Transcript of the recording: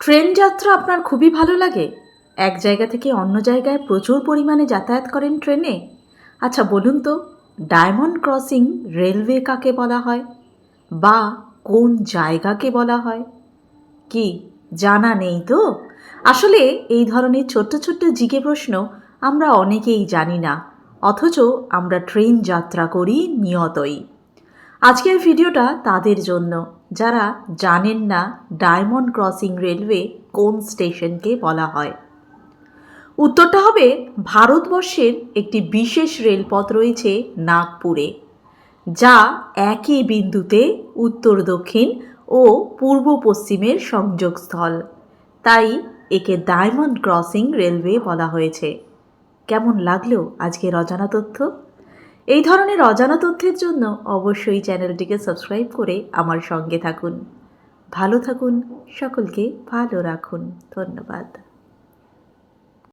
Train যাত্রা আপনার খুবই ভালো লাগে? এক জায়গা থেকে অন্য জায়গায় প্রচুর পরিমাণে যাতায়াত করেন ট্রেনে? আচ্ছা বলুন তো, ডায়মন্ড ক্রসিং রেলওয়ে কাকে বলা হয়? বা কোন জায়গাকে বলা হয়? কি, জানা নেই তো? আসলে এই ধরনের ছোট্ট ছোট্ট জিকে প্রশ্ন আমরা অনেকেই জানি না, অথচ আমরা ট্রেন যাত্রা করি নিয়তই। আজকের ভিডিওটা তাদের জন্য, যারা জানেন না ডায়মন্ড ক্রসিং রেলওয়ে কোন স্টেশনকে বলা হয়? উত্তরটা হবে, ভারতবর্ষের একটি বিশেষ রেলপথ রয়েছে নাগপুরে, যা একই বিন্দুতে উত্তর, দক্ষিণ ও পূর্ব পশ্চিমের সংযোগস্থল। তাই একে ডায়মন্ড ক্রসিং রেলওয়ে বলা হয়েছে। কেমন লাগল আজকের অজানা তথ্য? এই ধরনের অজানা তথ্যের জন্য অবশ্যই চ্যানেলটিকে সাবস্ক্রাইব করে আমার সঙ্গে থাকুন। ভালো থাকুন সকলকে ভালো রাখুন। ধন্যবাদ।